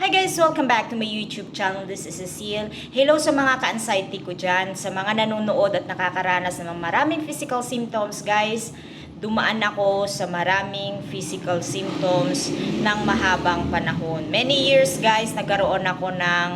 Hi guys! Welcome back to my YouTube channel. This is Cecile. Hello sa mga ka-anxiety ko dyan, sa mga nanonood at nakakaranas ng maraming physical symptoms, guys. Dumaan ako sa maraming physical symptoms ng mahabang panahon. Many years, guys, nagkaroon ako ng,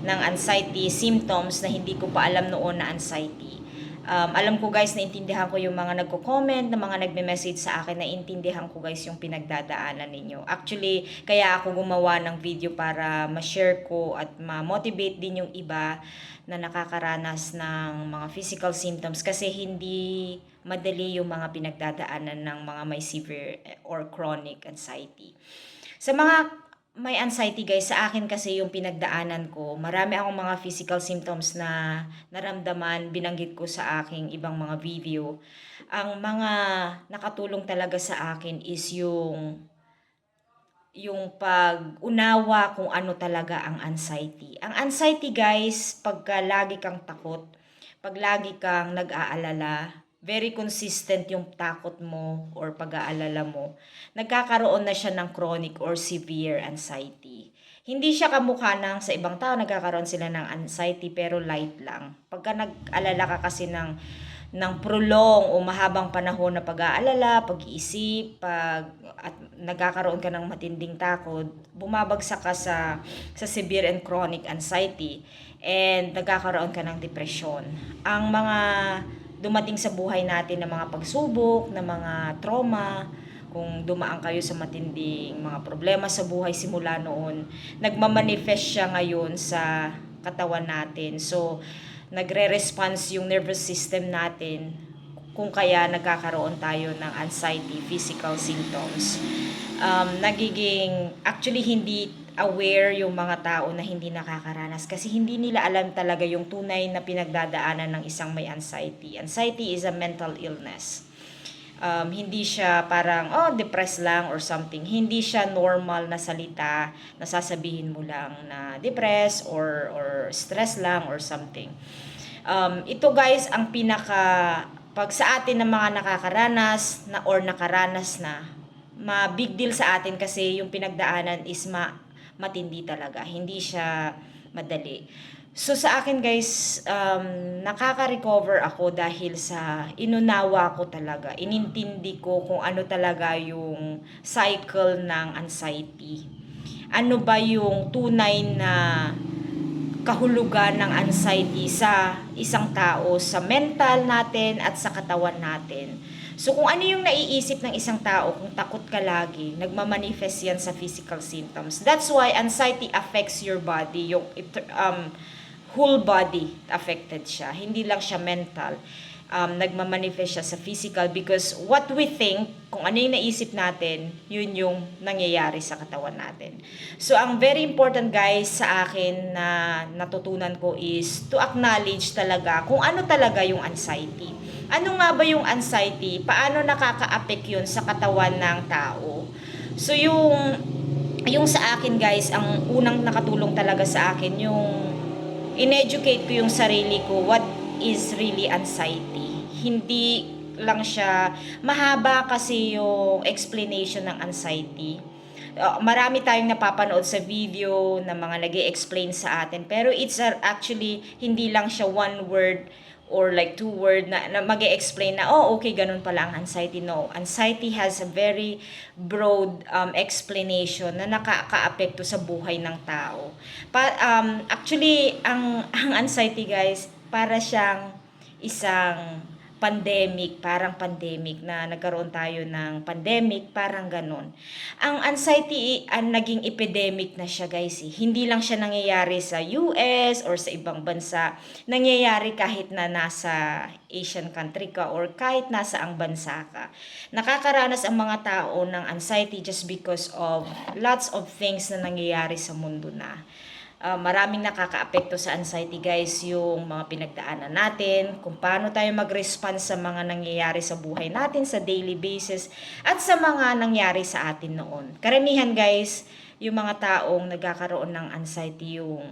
ng anxiety symptoms na hindi ko pa alam noon na anxiety. Um, alam ko guys, naintindihan ko yung mga nagko-comment, na mga nagme-message sa akin, naintindihan ko guys yung pinagdadaanan ninyo. Actually, kaya ako gumawa ng video para ma-share ko at ma-motivate din yung iba na nakakaranas ng mga physical symptoms kasi hindi madali yung mga pinagdadaanan ng mga may severe or chronic anxiety. Sa mga may anxiety guys, sa akin kasi yung pinagdaanan ko, marami akong mga physical symptoms na naramdaman, binanggit ko sa aking ibang mga video. Ang mga nakatulong talaga sa akin is yung yung pag-unawa kung ano talaga ang anxiety. Ang anxiety guys, pagka lagi kang takot, pag lagi kang nag-aalala, very consistent yung takot mo or pag-aalala mo, nagkakaroon na siya ng chronic or severe anxiety. Hindi siya kamukha ng sa ibang tao, nagkakaroon sila ng anxiety pero light lang. Pagka nag-alala ka kasi ng, ng prolong o mahabang panahon na pag-aalala, pag-iisip, pag, at nagkakaroon ka ng matinding takot, bumabagsak ka sa, sa severe and chronic anxiety and nagkakaroon ka ng depression. Ang mga dumating sa buhay natin ng mga pagsubok, ng mga trauma, kung dumaan kayo sa matinding mga problema sa buhay simula noon, nagmamanifest siya ngayon sa katawan natin. So, nagre-response yung nervous system natin kung kaya nagkakaroon tayo ng anxiety, physical symptoms. Um, nagiging, actually hindi aware yung mga tao na hindi nakakaranas kasi hindi nila alam talaga yung tunay na pinagdadaanan ng isang may anxiety. Anxiety is a mental illness. Um, hindi siya parang, oh, depressed lang or something. Hindi siya normal na salita na sasabihin mo lang na depressed or, or stress lang or something. Um, ito guys, ang pinaka, pag sa atin ng mga nakakaranas na or nakaranas na, ma big deal sa atin kasi yung pinagdaanan is ma matindi talaga. Hindi siya madali. So sa akin guys, um, nakaka-recover ako dahil sa inunawa ko talaga. Inintindi ko kung ano talaga yung cycle ng anxiety. Ano ba yung tunay na kahulugan ng anxiety sa isang tao, sa mental natin at sa katawan natin. So kung ano yung naiisip ng isang tao, kung takot ka lagi, nagmamanifest yan sa physical symptoms. That's why anxiety affects your body, yung um, whole body affected siya. Hindi lang siya mental. Um, nagmamanifest siya sa physical because what we think, kung ano yung naisip natin, yun yung nangyayari sa katawan natin. So, ang very important guys sa akin na natutunan ko is to acknowledge talaga kung ano talaga yung anxiety. Ano nga ba yung anxiety? Paano nakaka-affect yun sa katawan ng tao? So, yung, yung sa akin guys, ang unang nakatulong talaga sa akin, yung in-educate ko yung sarili ko what is really anxiety. Hindi lang siya, mahaba kasi yung explanation ng anxiety. Uh, marami tayong napapanood sa video na mga nag explain sa atin. Pero it's actually, hindi lang siya one word or like two word na, na mag explain na, oh, okay, ganun pala ang anxiety. No, anxiety has a very broad um, explanation na nakaka-apekto sa buhay ng tao. Pa, um, actually, ang, ang anxiety, guys, para siyang isang pandemic, parang pandemic na nagkaroon tayo ng pandemic, parang ganun. Ang anxiety ang naging epidemic na siya guys. Eh. Hindi lang siya nangyayari sa US or sa ibang bansa. Nangyayari kahit na nasa Asian country ka or kahit nasa ang bansa ka. Nakakaranas ang mga tao ng anxiety just because of lots of things na nangyayari sa mundo na uh, maraming nakakaapekto sa anxiety guys yung mga pinagdaanan natin, kung paano tayo mag-respond sa mga nangyayari sa buhay natin sa daily basis at sa mga nangyari sa atin noon. Karamihan guys, yung mga taong nagkakaroon ng anxiety yung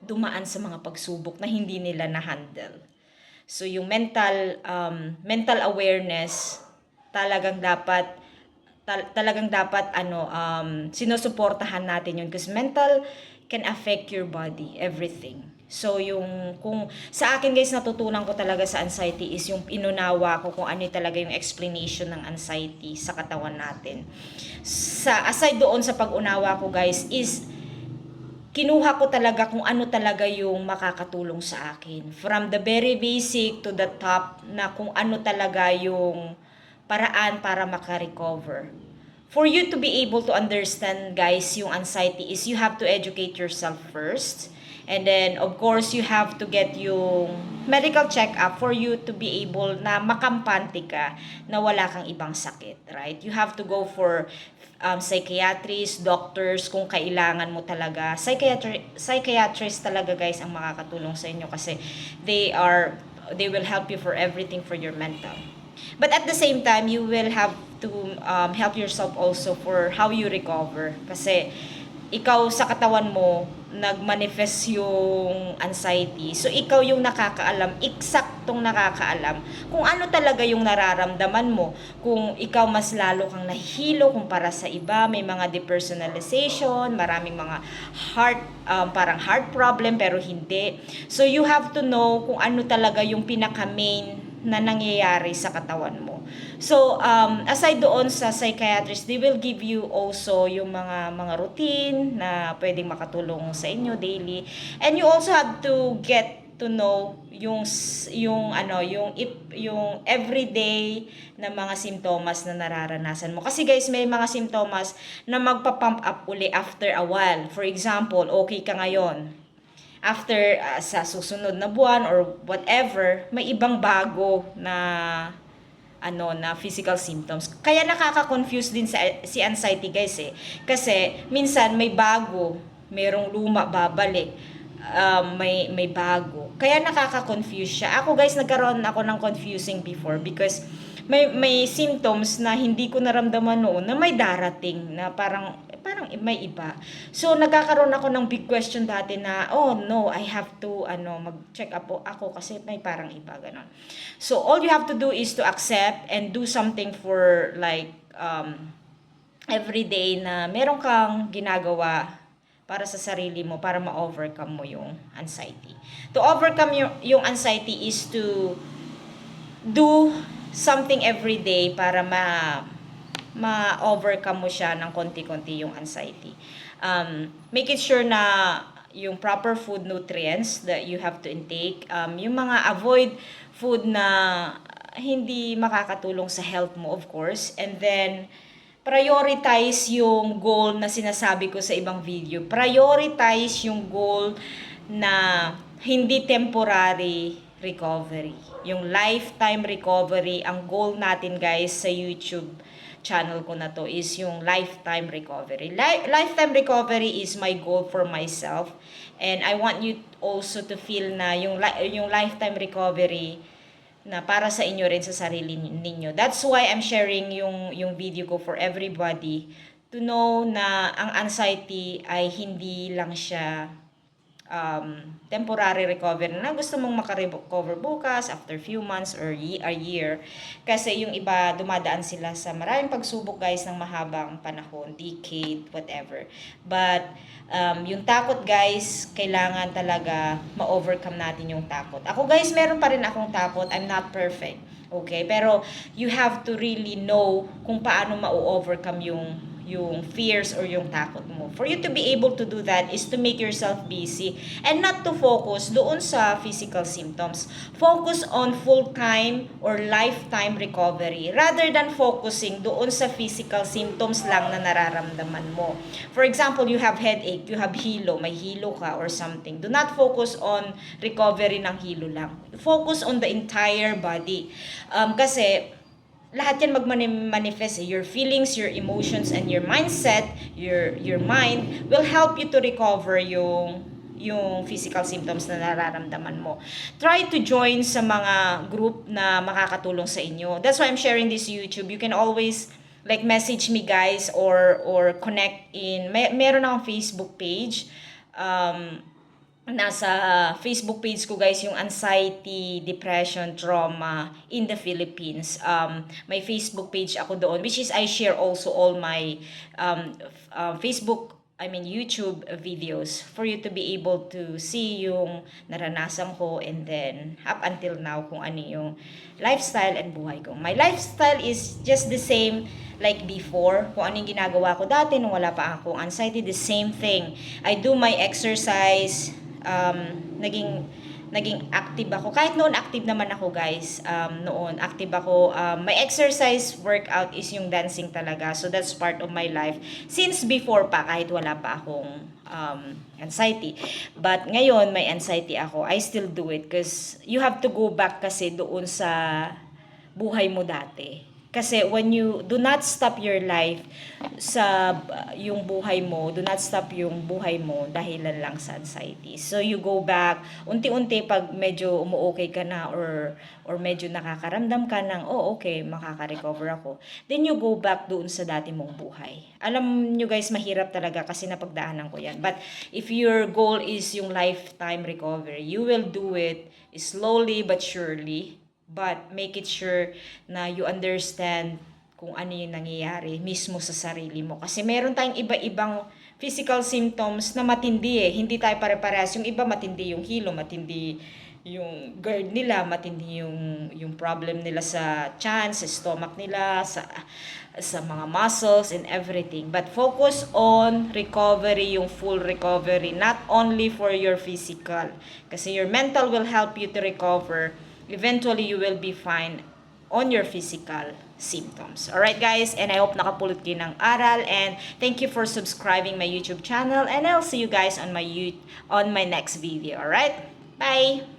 dumaan sa mga pagsubok na hindi nila na-handle. So yung mental um, mental awareness talagang dapat tal- talagang dapat ano um sinusuportahan natin yun because mental can affect your body everything so yung kung sa akin guys natutunan ko talaga sa anxiety is yung inunawa ko kung ano talaga yung explanation ng anxiety sa katawan natin sa aside doon sa pag-unawa ko guys is kinuha ko talaga kung ano talaga yung makakatulong sa akin. From the very basic to the top na kung ano talaga yung paraan para makarecover. For you to be able to understand, guys, yung anxiety is you have to educate yourself first. And then, of course, you have to get yung medical check-up for you to be able na makampante ka na wala kang ibang sakit, right? You have to go for um, psychiatrists, doctors, kung kailangan mo talaga. Psychiatri- psychiatrists talaga, guys, ang makakatulong sa inyo kasi they are, they will help you for everything for your mental. But at the same time, you will have to um, help yourself also for how you recover. Kasi ikaw sa katawan mo, nagmanifest yung anxiety. So, ikaw yung nakakaalam, eksaktong nakakaalam kung ano talaga yung nararamdaman mo. Kung ikaw mas lalo kang nahihilo kumpara sa iba, may mga depersonalization, maraming mga heart, um, parang heart problem, pero hindi. So, you have to know kung ano talaga yung pinaka-main na nangyayari sa katawan mo. So, um, aside doon sa psychiatrist, they will give you also yung mga mga routine na pwedeng makatulong sa inyo daily. And you also have to get to know yung yung ano yung if yung everyday na mga simptomas na nararanasan mo. Kasi guys may mga simptomas na magpa-pump up uli after a while. For example okay ka ngayon. After uh, sa susunod na buwan or whatever, may ibang bago na ano na physical symptoms. Kaya nakaka-confuse din sa si anxiety guys eh. Kasi minsan may bago, merong luma babalik. Um, may may bago. Kaya nakaka-confuse siya. Ako guys nagkaroon ako ng confusing before because may may symptoms na hindi ko naramdaman noon na may darating na parang parang may iba. So nagkakaroon ako ng big question dati na oh no, I have to ano mag-check up ako kasi may parang iba ganon. So all you have to do is to accept and do something for like um every day na meron kang ginagawa para sa sarili mo para ma-overcome mo yung anxiety. To overcome yung, yung anxiety is to do something every day para ma ma-overcome mo siya ng konti-konti yung anxiety. Um, make it sure na yung proper food nutrients that you have to intake, um, yung mga avoid food na hindi makakatulong sa health mo, of course, and then prioritize yung goal na sinasabi ko sa ibang video. Prioritize yung goal na hindi temporary recovery. Yung lifetime recovery, ang goal natin guys sa YouTube channel ko na to is yung lifetime recovery. Li- lifetime recovery is my goal for myself and I want you also to feel na yung li- yung lifetime recovery na para sa inyo rin sa sarili ninyo. That's why I'm sharing yung yung video ko for everybody to know na ang anxiety ay hindi lang siya um, temporary recovery na gusto mong makarecover bukas after few months or ye- a year. Kasi yung iba dumadaan sila sa maraming pagsubok guys ng mahabang panahon, decade, whatever. But um, yung takot guys, kailangan talaga ma-overcome natin yung takot. Ako guys, meron pa rin akong takot. I'm not perfect. Okay? Pero you have to really know kung paano ma-overcome yung yung fears or yung takot mo. For you to be able to do that is to make yourself busy and not to focus doon sa physical symptoms. Focus on full-time or lifetime recovery rather than focusing doon sa physical symptoms lang na nararamdaman mo. For example, you have headache, you have hilo, may hilo ka or something. Do not focus on recovery ng hilo lang. Focus on the entire body. Um, kasi lahat yan magmanifest eh. Your feelings, your emotions, and your mindset, your your mind will help you to recover yung yung physical symptoms na nararamdaman mo. Try to join sa mga group na makakatulong sa inyo. That's why I'm sharing this YouTube. You can always like message me guys or or connect in may, meron akong Facebook page. Um, nasa Facebook page ko guys yung anxiety, depression, trauma in the Philippines. Um, may Facebook page ako doon which is I share also all my um, uh, Facebook I mean YouTube videos for you to be able to see yung naranasan ko and then up until now kung ano yung lifestyle and buhay ko. My lifestyle is just the same like before. Kung ano yung ginagawa ko dati nung wala pa akong anxiety, the same thing. I do my exercise, um, naging naging active ako. Kahit noon active naman ako guys. Um, noon active ako. Um, my exercise workout is yung dancing talaga. So that's part of my life. Since before pa, kahit wala pa akong um, anxiety. But ngayon, may anxiety ako. I still do it because you have to go back kasi doon sa buhay mo dati. Kasi when you do not stop your life sa yung buhay mo, do not stop yung buhay mo dahilan lang sa anxiety. So you go back, unti-unti pag medyo umu-okay ka na or or medyo nakakaramdam ka ng, oh okay, makaka-recover ako. Then you go back doon sa dati mong buhay. Alam nyo guys, mahirap talaga kasi napagdaanan ko yan. But if your goal is yung lifetime recovery, you will do it slowly but surely but make it sure na you understand kung ano yung nangyayari mismo sa sarili mo. Kasi meron tayong iba-ibang physical symptoms na matindi eh. Hindi tayo pare-parehas. Yung iba matindi yung hilo, matindi yung GERD nila, matindi yung, yung problem nila sa chan, sa stomach nila, sa, sa mga muscles and everything. But focus on recovery, yung full recovery, not only for your physical. Kasi your mental will help you to recover eventually you will be fine on your physical symptoms. Alright guys, and I hope nakapulot kayo ng aral and thank you for subscribing my YouTube channel and I'll see you guys on my on my next video. Alright? Bye!